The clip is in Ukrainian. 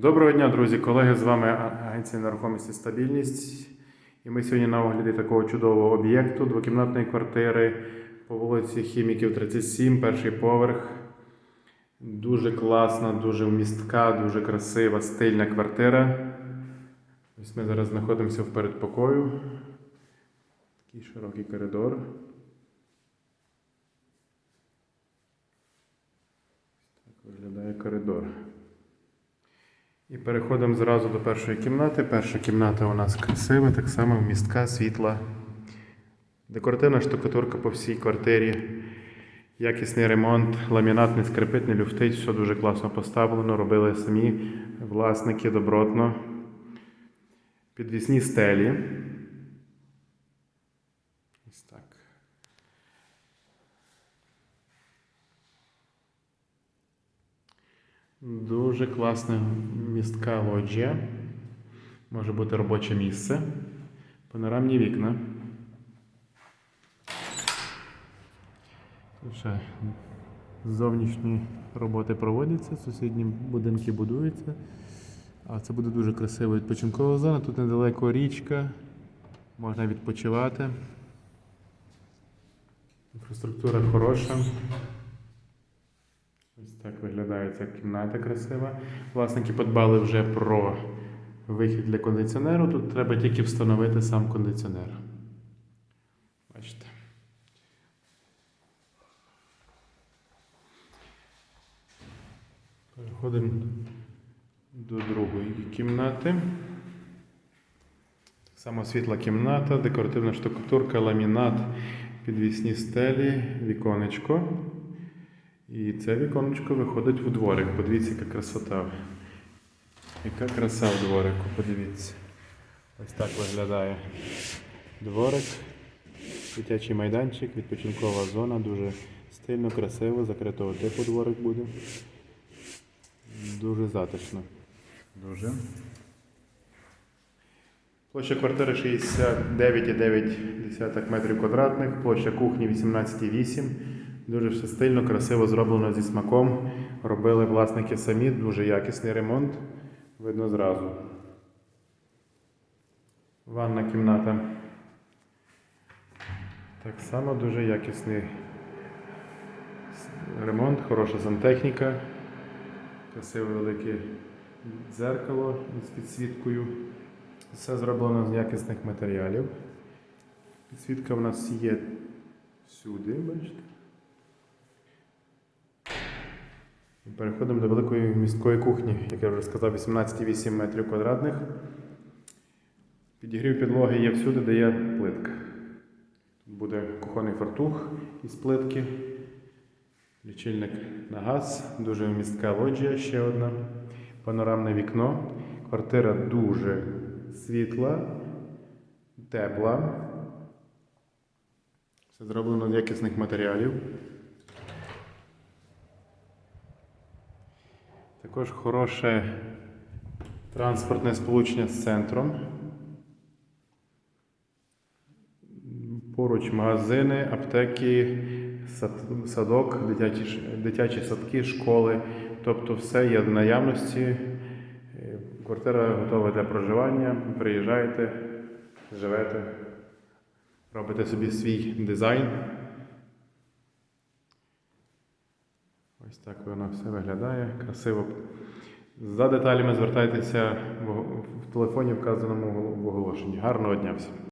Доброго дня, друзі, колеги. З вами агенція нерухомості стабільність. І ми сьогодні на огляді такого чудового об'єкту двокімнатної квартири по вулиці Хіміків 37, перший поверх. Дуже класна, дуже вмістка, дуже красива, стильна квартира. Ось ми зараз знаходимося в передпокою. Такий широкий коридор. Так виглядає коридор. І переходимо зразу до першої кімнати. Перша кімната у нас красива, так само вмістка, світла. Декоративна штукатурка по всій квартирі. Якісний ремонт, ламінат не скрипить, не люфтить, все дуже класно поставлено. Робили самі власники добротно. Підвісні стелі. Ось так. Дуже класна містка лоджія. Може бути робоче місце. Панорамні вікна. Ще зовнішні роботи проводяться, сусідні будинки будуються. А це буде дуже красива відпочинкова зона. Тут недалеко річка, можна відпочивати. Інфраструктура хороша. Так виглядає ця кімната красива. Власники подбали вже про вихід для кондиціонеру. Тут треба тільки встановити сам кондиціонер. Бачите. Переходимо до другої кімнати. Так само світла кімната, декоративна штукатурка, ламінат, підвісні стелі, віконечко. І це віконечко виходить у дворик. Подивіться, яка красота. Яка краса в дворику, подивіться. Ось так виглядає дворик, дитячий майданчик, відпочинкова зона, дуже стильно, красиво, закритого типу дворик буде. Дуже затишно. Дуже. Площа квартири 69,9 метрів квадратних, площа кухні 18,8. Дуже все стильно, красиво зроблено зі смаком. Робили власники самі, дуже якісний ремонт. Видно зразу. Ванна кімната. Так само дуже якісний ремонт, хороша сантехніка. Красиве велике дзеркало з підсвіткою. Все зроблено з якісних матеріалів. Підсвітка в нас є всюди, бачите. І Переходимо до великої міської кухні, як я вже сказав, 18,8 метрів квадратних. Підігрів підлоги є всюди, де є плитка. Тут буде кухонний фартух із плитки, лічильник на газ, дуже містка лоджія ще одна, панорамне вікно. Квартира дуже світла, тепла. Все зроблено з якісних матеріалів. Також хороше транспортне сполучення з центром. Поруч магазини, аптеки, садок, дитячі, дитячі садки, школи. Тобто все є в наявності. Е, Квартира готова для проживання. Приїжджаєте, живете, робите собі свій дизайн. Ось так воно все виглядає красиво. За деталями звертайтеся в телефоні, вказаному в оголошенні. Гарного дня всім!